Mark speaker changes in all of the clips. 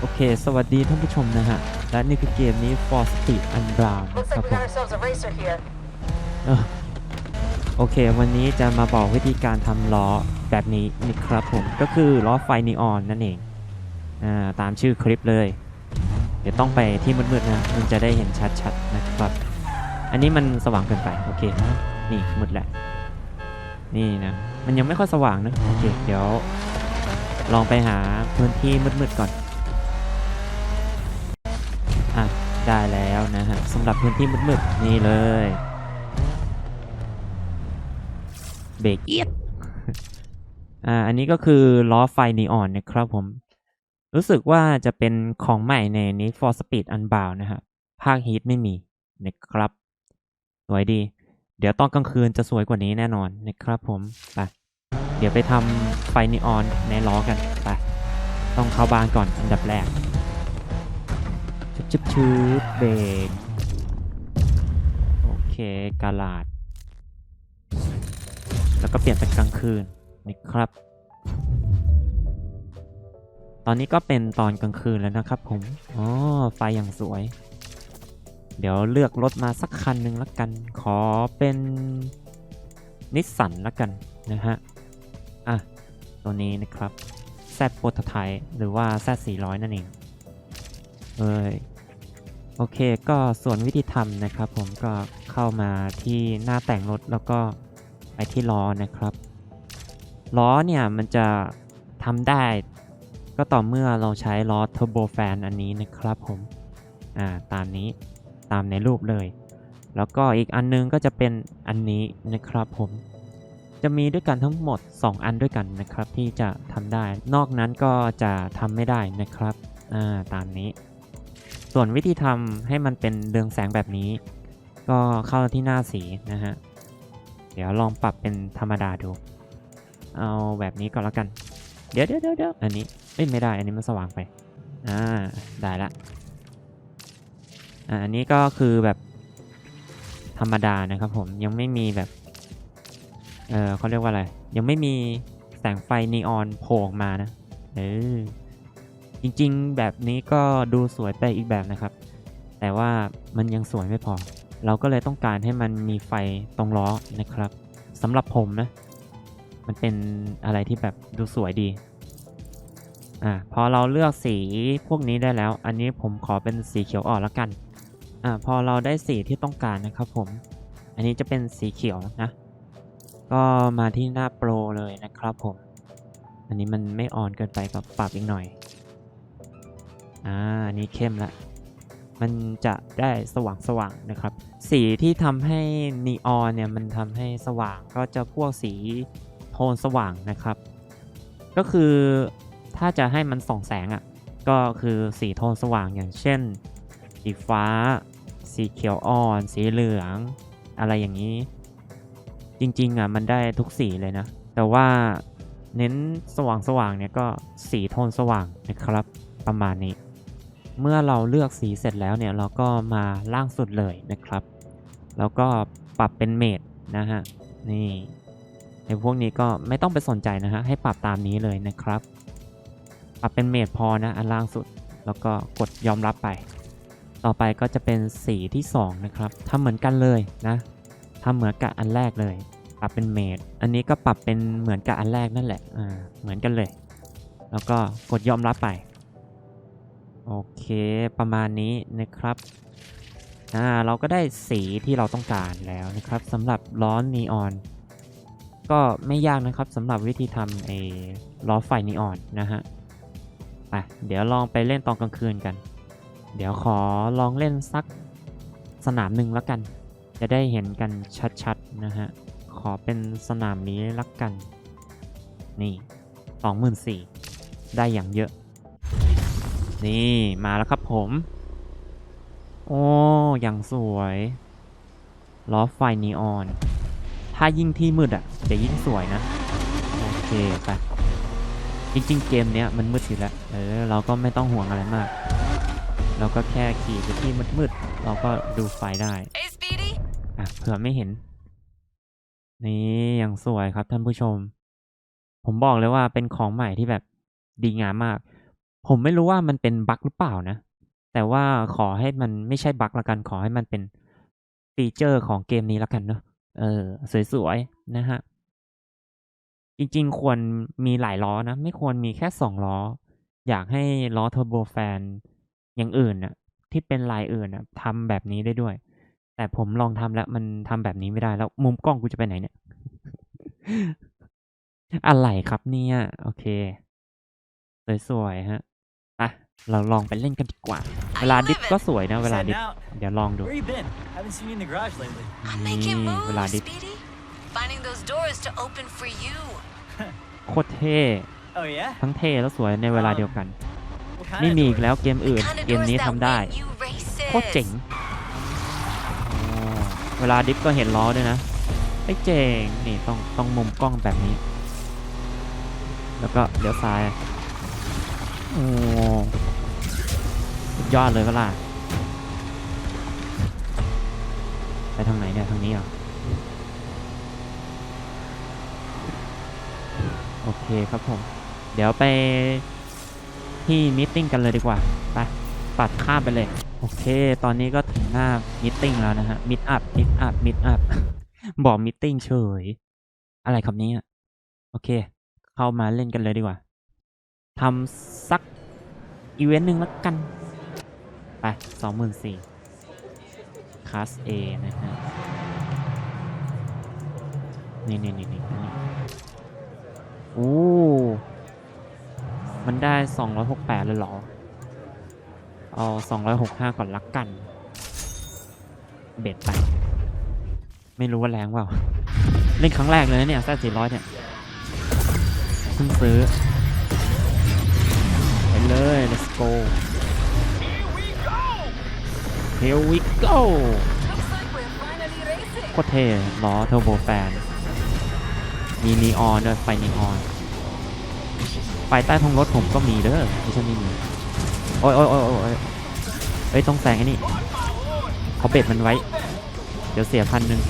Speaker 1: โอเค สวัสดีท่านผู้ชมนะฮะ และนี่คือเกมนี้ For Speed Unbound นะ
Speaker 2: Looks
Speaker 1: ครั
Speaker 2: like
Speaker 1: บ
Speaker 2: we
Speaker 1: ผม
Speaker 2: got ourselves a racer here.
Speaker 1: เออโอเค วันนี้จะมาบอกวิธีการทำล้อแบบนี้นี่ครับผม ก็คือล้อไฟนีออนนั่นเอง อ่า ตามชื่อคลิปเลย เดี๋ยวต้องไปที่มืดๆนะ มันจะได้เห็นชัดๆนะครับ อันนี้มันสว่างเกินไป โอเค นี่มืดแหละนี่นะ มันยังไม่ค่อยสว่างนะ โอเค เดี๋ยว ลองไปหาพื้นที่มืดๆก่อน ได้แล้วนะฮะสำหรับพื้นที่มืดๆนี่เลยเบรกเอียดอ่าอันนี้ก็คือล้อไฟนีออนนะครับผม รู้สึกว่าจะเป็นของใหม่ในนี้ For Speed Unbound นะฮะภาคฮีทไม่มีนะครับ สวยดี เดี๋ยวตอนกลางคืนจะสวยกว่านี้แน่นอนนะครับผมไปเดี๋ยวไปทำไฟนีออนในล้อกันไปต้องเข้าบ้านก่อนอันดับแรก ชึบชึบเบรกโอเคกาลาด แล้วก็เปลี่ยนเป็นกลางคืนนี่ครับ ตอนนี้ก็เป็นตอนกลางคืนแล้วนะครับผมอ๋อไฟอย่างสวย เดี๋ยวเลือกรถมาสักคันหนึ่งละกัน ขอเป็นนิสสันละกันนะฮะ อะ ตัวนี้นะครับแซดโปรตไทหรือว่าแซด400 นั่นเองเอ้ย โอเคก็ส่วนวิธีทำนะครับ ผมก็เข้ามาที่หน้าแต่งรถแล้วก็ไปที่ล้อนะครับล้อเนี่ยมันจะทำได้ ก็ต่อเมื่อเราใช้ล้อ Turbo Fan อันนี้นะครับผมอ่าตามนี้ตามในรูปเลย แล้วก็อีกอันนึงก็จะเป็นอันนี้นะครับผมจะมีด้วยกันทั้งหมด 2 อันด้วยกันนะครับที่จะทำได้ นอกนั้นก็จะทำไม่ได้นะครับอ่าตามนี้ ส่วนวิธีทำให้มันเป็นเรืองแสงแบบนี้ ก็เข้าที่หน้าสีนะฮะ เดี๋ยวลองปรับเป็นธรรมดาดู เอาแบบนี้ก่อนแล้วกัน เดี๋ยวเดี๋ยวเดี๋ยวอันนี้เอ้ยไม่ได้ อันนี้มันสว่างไป อ่า ได้ละ อ่า อันนี้ก็คือแบบธรรมดานะครับผมยังไม่มีแบบ เออเขาเรียกว่าอะไร ยังไม่มีแสงไฟนีออนโผล่มานะ เออ จริงๆ แบบนี้ก็ดูสวยไปอีกแบบนะครับ แต่ว่ามันยังสวยไม่พอ เราก็เลยต้องการให้มันมีไฟตรงล้อนะครับสำหรับผมนะ มันเป็นอะไรที่แบบดูสวยดี อ่าพอเราเลือกสีพวกนี้ได้แล้ว อันนี้ผมขอเป็นสีเขียวอ่อนล้วกัน อ่าพอเราได้สีที่ต้องการนะครับผม อันนี้จะเป็นสีเขียวนะ ก็มาที่หน้าโปรเลยนะครับผม อันนี้มันไม่อ่อนเกินไปก็ปรับอีกหน่อย อ่าอันนี้เข้มละมันจะได้สว่างสว่างๆนะครับ สีที่ทำให้นีออนเนี่ยมันทำให้สว่างก็จะพวกสีโทนสว่างนะครับ ก็คือถ้าจะให้มันส่องแสงอะ่ะก็คือสีโทนสว่างอย่างเช่น สีฟ้า สีเขียวอ่อน สีเหลือง อะไรอย่างนี้ จริงๆอะมันได้ทุกสีเลยนะ แต่ว่าเน้นสว่างสว่างๆเนี่ยก็สีโทนสว่างนะครับประมาณนี้ เมื่อเราเลือกสีเสร็จแล้วเนี่ยเราก็มาล่างสุดเลยนะครับ แล้วก็ปรับเป็นเมดนะฮะนี่ในพวกนี้ก็ไม่ต้องไปสนใจนะฮะให้ปรับตามนี้เลยนะครับ ปรับเป็นเมดพอนะอันล่างสุด แล้วก็กดยอมรับไป ต่อไปก็จะเป็นสีที่สองนะครับทำเหมือนกันเลยนะทำเหมือนกับอันแรกเลย ปรับเป็นเมดอันนี้ก็ปรับเป็นเหมือนกับอันแรกนั่นแหละอ่าเหมือนกันเลย แล้วก็กดยอมรับไป โอเคประมาณนี้นะครับอ่าเราก็ได้สีที่เราต้องการแล้วนะครับสำหรับล้อนีออน ก็ไม่ยากนะครับสำหรับวิธีทำไอ้ล้อไฟนีออนนะฮะไปเดี๋ยวลองไปเล่นตอนกลางคืนกัน เดี๋ยวขอลองเล่นสักสนามหนึ่งแล้วกัน จะได้เห็นกันชัดๆนะฮะ ขอเป็นสนามนี้ละกัน นี่สองหมื่นสี่ได้อย่างเยอะ นี่มาแล้วครับผม โอ้อย่างสวยล้อไฟนีออน ถ้ายิ่งที่มืดอะจะยิ่งสวยนะ โอเคไปจริงๆ เกมเนี้ยมันมืดอยู่แล้ว เออ เราก็ไม่ต้องห่วงอะไรมาก เราก็แค่ขี่ไปที่มืดๆ เราก็ดูไฟได้
Speaker 2: Hey, Speedy!
Speaker 1: อะเผื่อไม่เห็น นี่อย่างสวยครับท่านผู้ชม ผมบอกเลยว่าเป็นของใหม่ที่แบบดีงามมาก ผมไม่รู้ว่ามันเป็นบั๊กหรือเปล่านะ แต่ว่าขอให้มันไม่ใช่บั๊กละกัน ขอให้มันเป็นฟีเจอร์ของเกมนี้ละกันเนอะเออ สวยๆ นะฮะ จริงๆ ควรมีหลายล้อนะ ไม่ควรมีแค่สองล้อ อยากให้ล้อเทอร์โบแฟนอย่างอื่นน่ะที่เป็นลายอื่นน่ะทำแบบนี้ได้ด้วย แต่ผมลองทำแล้วมันทำแบบนี้ไม่ได้แล้ว มุมกล้องกูจะไปไหนเนี่ย อะไรครับเนี่ย โอเค สวยๆ ฮะ เราลองไปเล่นกันดีกว่า เวลาดิฟก็สวยนะ เวลา
Speaker 2: Just
Speaker 1: ดิฟ
Speaker 2: heading out.
Speaker 1: เดี๋ยวลองดู
Speaker 2: Where you been? Haven't seen you in the garage lately.
Speaker 3: I'm
Speaker 1: นี่
Speaker 3: making
Speaker 1: เวลา
Speaker 3: moves,
Speaker 1: ดิฟ
Speaker 3: Speedy. Finding those doors to open for you.
Speaker 1: โคตรเท่
Speaker 2: Oh yeah?
Speaker 1: ทั้งเท่แล้วสวยในเวลาเดียวกัน
Speaker 2: What kind
Speaker 1: ไม่
Speaker 2: of
Speaker 1: มีอีก
Speaker 2: doors?
Speaker 1: แล้วเกมอื่น
Speaker 3: Kind of
Speaker 1: เกม
Speaker 3: doors
Speaker 1: นี้
Speaker 3: that
Speaker 1: ทำได้
Speaker 3: win you races.
Speaker 1: โคตรเจ๋งโอ้เวลาดิฟก็เห็นล้อด้วยนะไอ้ยเจ๋ง นี่ต้องต้องมุมกล้องแบบนี้ แล้วก็เลี้ยวซ้ายโอ้สุด ยอดเลยก็ล่ะไปทางไหนเนี่ยทางนี้เหรอโอเคครับผม เดี๋ยวไปที่มิทติ้งกันเลยดีกว่าไปปัดข้ามไปเลย โอเค ตอนนี้ก็ถึงหน้ามิทติ้งแล้วนะฮะมิทอัพมิทอัพมิทอัพบอกมิทติ้งเฉย อะไรครับเนี้โอเค เข้ามาเล่นกันเลยดีกว่าทำสักอีเวนต์หนึ่งแล้วกัน ไปสองหมื่นสี่คลาส A นะฮะนี่นี่นี่นี่นี่โอ้มันได้ 268 เลยเหรอ เอา 265 ก่อนลักกัน เบ็ดไป ไม่รู้ว่าแรงเปล่า เล่นครั้งแรกเลยนะเนี่ยแซ่400เนี่ยเพิ่งซื้อ ไปเลย let's go here we go โคตรเท่ล้อเทอร์โบแฟน มีนีออนด้วยไฟนีออน ไฟใต้ท้องรถผมก็มีเด้อไม่ใช่ไม่มี โอ้ยโอ้ยโอ้ยโอ้ยโอ้ยเอ้ย ต้องแซงไอ้นี่เขาเบ็ดมันไว้ เดี๋ยวเสียพันหนึ่ง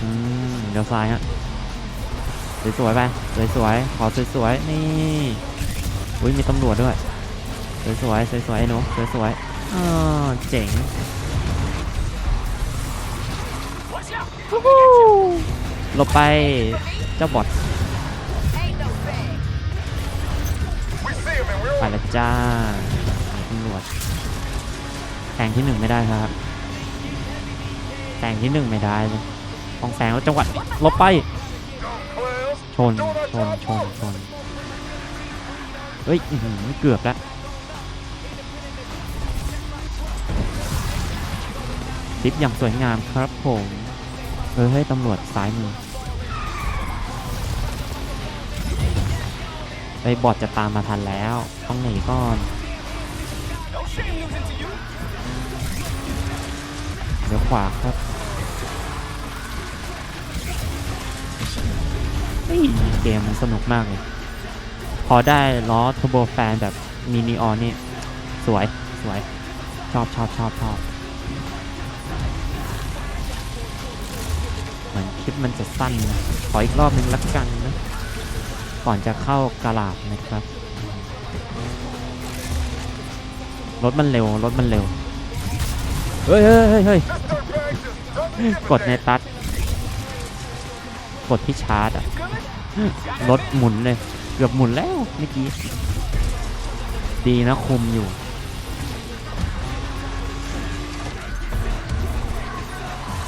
Speaker 1: อืมเดี๋ยวซ้ายฮะ สวยๆไปสวยๆขอสวยๆนี่อุ้ยมีตำรวจด้วยสวยๆสวยๆไอ้หนูสวยๆอ๋อเจ๋งฮู้หลบไปเจ้าบอทไปล้วจ้าตำรวจแซงที่หนึ่งไม่ได้ครับแซงที่หนึ่งไม่ได้เลยองแซงแล้วจังหวัดหลบไป นชนชนชนเฮ้ยเกือบแล้วคลิปอย่างสวยงามครับผมเออให้ยตำรวจซ้ายมือไอ้บอทจะตามมาทันแล้ว ต้องหนีก่อน เดี๋ยวขวาครับ เกมมันสนุกมากเลย พอได้ล้อท r b o แฟนแบบมินิออนนี่ สวย สวย ชอบชอบชอบชอบเหมือนคลิปมันจะสั้นนะ ขออีกรอบหนึ่งละกันนะ ก่อนจะเข้ากาลาดนะครับ รถมันเร็ว รถมันเร็ว เฮ้ยเฮ้ยเฮ้ยเฮ้ยกดในตัด กดที่ชาร์จอะรถหมุนเลย เกือบหมุนแล้วเมื่อกี้ ดีนะคุมอยู่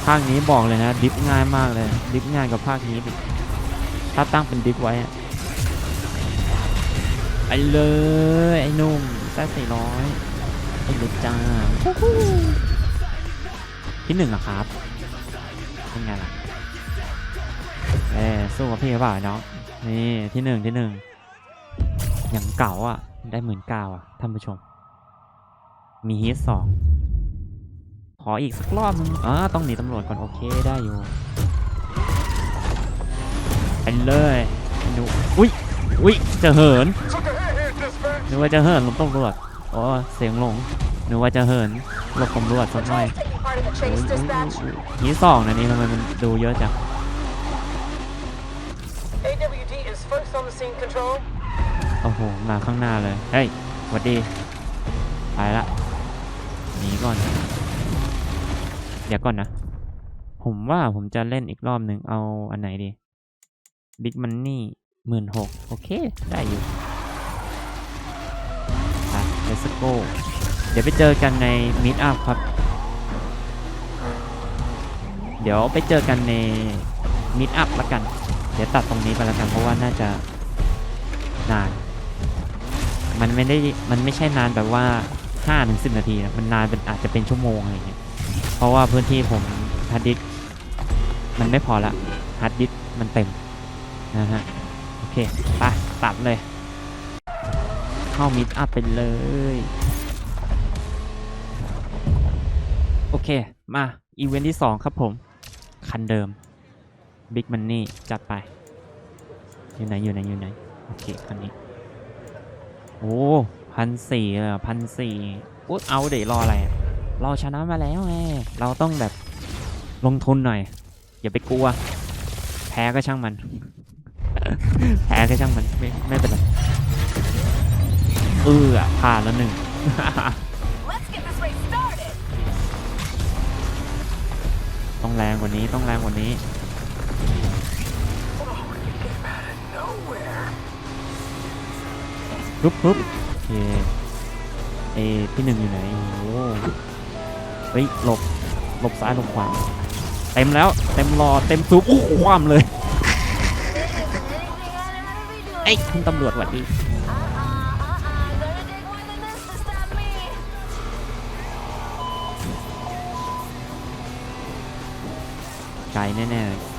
Speaker 1: ภาคนี้บอกเลยนะ ดิฟง่ายมากเลย ดิฟง่ายกว่าภาคนี้อีกถ้าตั้งเป็นดิฟไว้อะไปเลย ไอ้หนุ่มแซ่สี่ร้อยไอ้เล็กจ้าฮู้ฮู้ที่หนึ่งอะครับเป็นไงล่ะ เอ้สู้กับพี่หรือเปล่าน้องนี่ที่หนึ่งที่หนึ่งอย่างเก่าอะ ได้หมื่นเก้าอะท่านผู้ชม มีฮีทสองขออีกสักรอบนึงอ่าต้องหนีตำรวจก่อน โอเคได้อยู่ไปเลยหนูอุ้ยอุ้ยจะเหินนึกว่าจะเหินหลบตำรวจอ๋อเสียงหลงนึกว่าจะเหินหลบตำรวจสักหน่อย
Speaker 3: เฮี
Speaker 1: สองนะนี่ทำไมมันดูเยอะจัง โอ้โห มาข้างหน้าเลย เฮ้ยสวัสดี ไปละหนีก่อน เดี๋ยวก่อนนะ ผมว่าผมจะเล่นอีกรอบหนึ่งเอาอันไหนดี Big Money หมื่นหกโอเค ได้อยู่ไป let's go เดี๋ยวไปเจอกันใน Meet Up ครับ เดี๋ยวไปเจอกันใน Meet Up ละกัน เดี๋ยวตัดตรงนี้ไปละกันเพราะว่าน่าจะ นาน มันไม่ได้มันไม่ใช่นานแบบว่า5ถึง10 นาทีนะมันนานเป็นอาจจะเป็นชั่วโมงอะไรเงี้ยเพราะว่าพื้นที่ผมฮาร์ดดิสมันไม่พอละฮาร์ดดิสมันเต็มนะฮะโอเคไปตัดเลย เข้ามิดอัพไปเลย โอเค มา อีเวนท์ที่ 2 ครับผม คันเดิม Big Money จัดไป อยู่ไหน อยู่ไหน อยู่ไหน โอเคคันนี้ โอ้พันสี่เลยพันสี่อุ๊ยเอาเดี๋ยวรออะไรอะเราชนะมาแล้วไงเราต้องแบบลงทุนหน่อย อย่าไปกลัว แพ้ก็ช่างมัน แพ้ก็ช่างมัน ไม่ไม่เป็นไรเออผ่านแล้วหนึ่ง
Speaker 3: Let's get this race started.
Speaker 1: ต้องแรงกว่านี้ต้องแรงกว่านี้ ปุ๊บปุ๊บโอเคเอที่หนึ่งอยู่ไหนโอ้โหเฮ้ยหลบหลบซ้ายหลบขวาเต็มแล้วเต็มรอเต็มซูปโอ้โหความเลยไอ้ยคุณตำรวจหวัดดีไกลแน่ๆ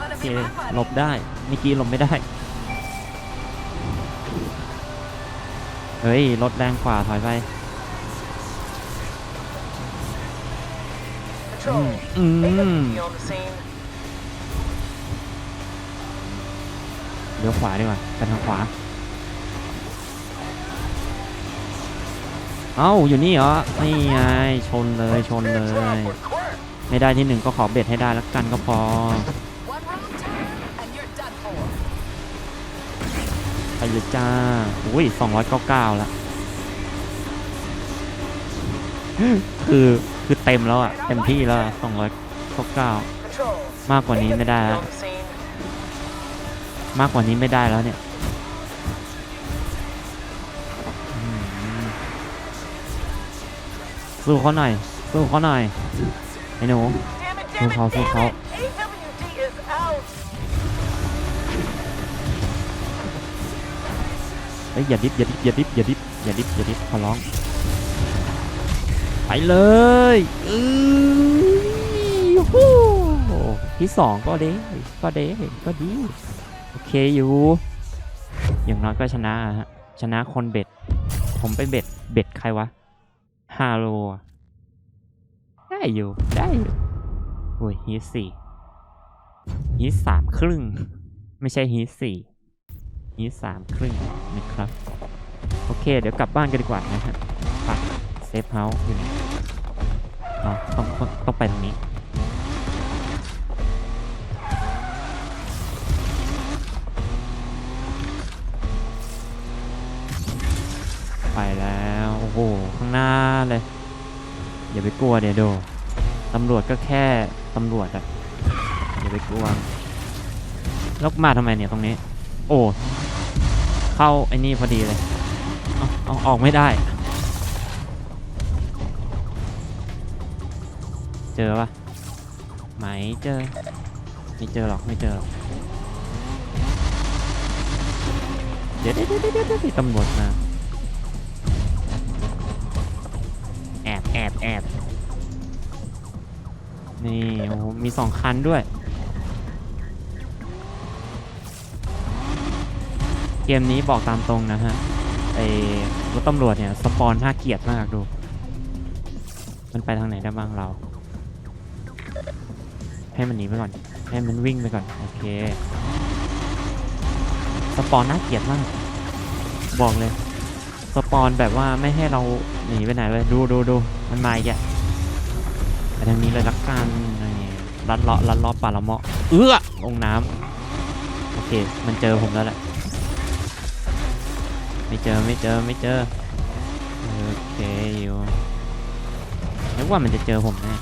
Speaker 1: โอเคหลบได้เมื่อกี้หลบไม่ได้ เฮ้ยรถแรงกว่าถอยไป
Speaker 4: Control.
Speaker 1: Mm.
Speaker 4: AWD on the scene.
Speaker 1: เลี้ยวขวาดีกว่าไปทางขวา เอ้าอยู่นี่เหรอ นี่ไงชนเลยชนเลย
Speaker 4: We're clear.
Speaker 1: ไม่ได้ที่หนึ่งก็ขอเบ็ดให้ได้แล้วกันก็พอ เลยจ้าอุ้ยสองร้อยเก้าเก้าละคือคือเต็มแล้วอะเต็มที่แล้วสองร้อยเก้าเก้ามากกว่านี้ไม่ได้แล้วมากกว่านี้ไม่ได้แล้วเนี่ยสู้เขาหน่อยสู้เขาหน่อยไอ้หนู
Speaker 4: Damn it,
Speaker 1: Full
Speaker 4: damn it,
Speaker 1: call, full
Speaker 4: damn
Speaker 1: เฮ้ยอย่าดิบอย่าดิบอย่าดิบอย่าดิบอย่าดิบอย่าดิบขอร้อง ไปเลยอือฮู้ที่สองก็เด้ก็เด้ก็ดีโอเคอยู่อย่างน้อยก็ชนะฮะชนะคนเบ็ด ผมไปเบ็ดเบ็ดใครวะฮาโลได้อยู่ได้อยู่โอ้ยฮีสี่ฮีสามครึ่ง ไม่ใช่ฮีสี่ ฮีทสามครึ่งนะครับ โอเค เดี๋ยวกลับบ้านกันดีกว่านะฮะไปเซฟเฮาส์อยู่ไหนอ๋อต้องต้องไปทางนี้ไปแล้ว โอ้โห ข้างหน้าเลย อย่าไปกลัวเดี๋ยวโดตำรวจก็แค่ตำรวจอะอย่าไปกลัวแล้วมาทำไมเนี่ยตรงนี้ โอ้ เข้าไอ้นี่พอดีเลยเอาเอาออกไม่ได้ เจอปะไหมเจอ ไม่เจอหรอกไม่เจอหรอก เดี๋ยวเดี๋ยวเดี๋ยวเดี๋ยวตำรวจมา แอบแอบแอบนี่โอ้มีสองคันด้วย เกมนี้บอกตามตรงนะฮะไอ้รถตำรวจเนี่ยสปอนน่าเกลียดมากดู มันไปทางไหนได้บ้างเรา ให้มันหนีไปก่อน ให้มันวิ่งไปก่อน โอเคสปอนน่าเกลียดมาก บอกเลย สปอนแบบว่าไม่ให้เราหนีไปไหนเลย ดูดูดูมันมาอีกอะไปทางนี้เลยละกันนี่ลัดเลาะลัดเลาะป่าละเมาะ เอื้อลงน้ำโอเค มันเจอผมแล้วแหละ ไม่เจอไม่เจอไม่เจอโอเคอยู่นึกว่ามันจะเจอผมแน่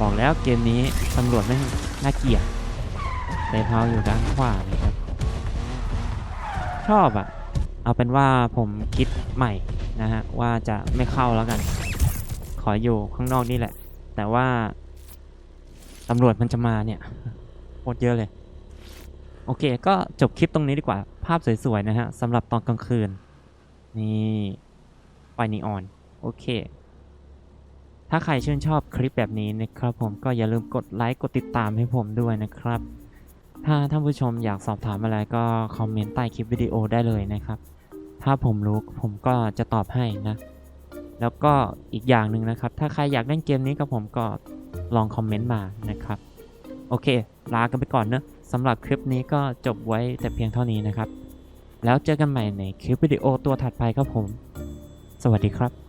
Speaker 1: บอกแล้วเกมนี้ตำรวจไม่น่าเกลียดเตะเท้าอยู่ด้านขวาเลยครับ ชอบอะเอาเป็นว่าผมคิดใหม่นะฮะ ว่าจะไม่เข้าแล้วกัน ขออยู่ข้างนอกนี่แหละ แต่ว่าตำรวจมันจะมาเนี่ยโคตรเยอะเลย โอเค ก็จบคลิปตรงนี้ดีกว่า ภาพสวยๆนะฮะสำหรับตอนกลางคืน นี่ไฟนีออน โอเค ถ้าใครชื่นชอบคลิปแบบนี้นะครับผมก็อย่าลืมกดไลค์กดติดตามให้ผมด้วยนะครับ ถ้าท่านผู้ชมอยากสอบถามอะไรก็คอมเมนต์ใต้คลิปวิดีโอได้เลยนะครับ ถ้าผมรู้ผมก็จะตอบให้นะ แล้วก็อีกอย่างหนึ่งนะครับ ถ้าใครอยากเล่นเกมนี้กับผมก็ลองคอมเมนต์มานะครับ โอเค ลากันไปก่อนเนอะสำหรับคลิปนี้ก็จบไว้แต่เพียงเท่านี้นะครับ แล้วเจอกันใหม่ในคลิปวิดีโอตัวถัดไปครับผม สวัสดีครับ